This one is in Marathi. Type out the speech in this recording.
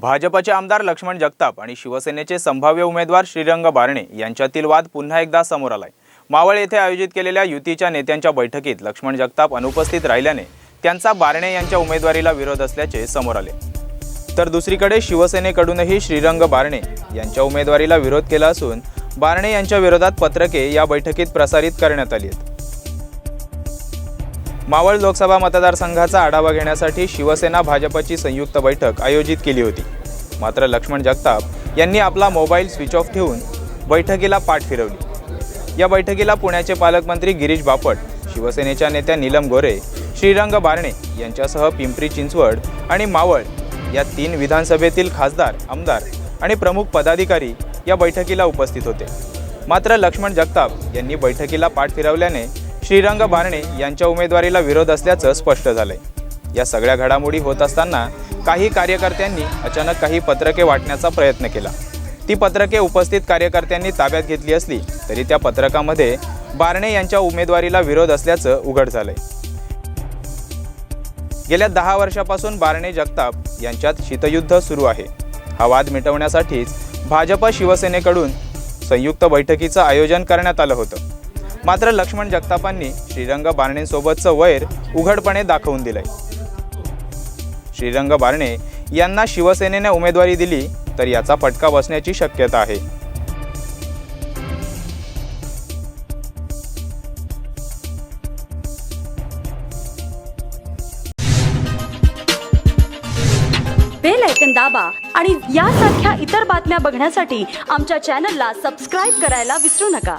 भाजपचे आमदार लक्ष्मण जगताप आणि शिवसेनेचे संभाव्य उमेदवार श्रीरंग बारणे यांच्यातील वाद पुन्हा एकदा समोर आलाय. मावळ येथे आयोजित केलेल्या युतीच्या नेत्यांच्या बैठकीत लक्ष्मण जगताप अनुपस्थित राहिल्याने त्यांचा बारणे यांच्या उमेदवारीला विरोध असल्याचे समोर आले. तर दुसरीकडे शिवसेनेकडूनही श्रीरंग बारणे यांच्या उमेदवारीला विरोध केला असून बारणे यांच्या विरोधात पत्रके या बैठकीत प्रसारित करण्यात आली आहेत. मावळ लोकसभा मतदारसंघाचा आढावा घेण्यासाठी शिवसेना भाजपची संयुक्त बैठक आयोजित केली होती. मात्र लक्ष्मण जगताप यांनी आपला मोबाईल स्विच ऑफ ठेवून बैठकीला पाठ फिरवली. या बैठकीला पुण्याचे पालकमंत्री गिरीश बापट शिवसेनेच्या नेत्या नीलम गोरे श्रीरंग बारणे यांच्यासह पिंपरी चिंचवड आणि मावळ या तीन विधानसभेतील खासदार आमदार आणि प्रमुख पदाधिकारी या बैठकीला उपस्थित होते. मात्र लक्ष्मण जगताप यांनी बैठकीला पाठ फिरवल्याने श्रीरंग बारणे यांच्या उमेदवारीला विरोध असल्याचं स्पष्ट झालंय. या सगळ्या घडामोडी होत असताना काही कार्यकर्त्यांनी अचानक काही पत्रके वाटण्याचा प्रयत्न केला. ती पत्रके उपस्थित कार्यकर्त्यांनी ताब्यात घेतली असली तरी त्या पत्रकामध्ये बारणे यांच्या उमेदवारीला विरोध असल्याचं उघड झालंय. गेल्या दहा वर्षापासून बारणे जगताप यांच्यात शीतयुद्ध सुरू आहे. हा वाद मिटवण्यासाठीच भाजप शिवसेनेकडून संयुक्त बैठकीचं आयोजन करण्यात आलं होतं. मात्र लक्ष्मण जगतापांनी श्रीरंग बारणेसोबतचं वैर उघडपणे दाखवून दिलंय. श्रीरंग बारणे यांना शिवसेनेने उमेदवारी दिली तर याचा फटका बसण्याची शक्यता आहे. बेल ऐकन दाबा आणि यासारख्या इतर बातम्या बघण्यासाठी आमच्या चॅनलला सबस्क्राईब करायला विसरू नका.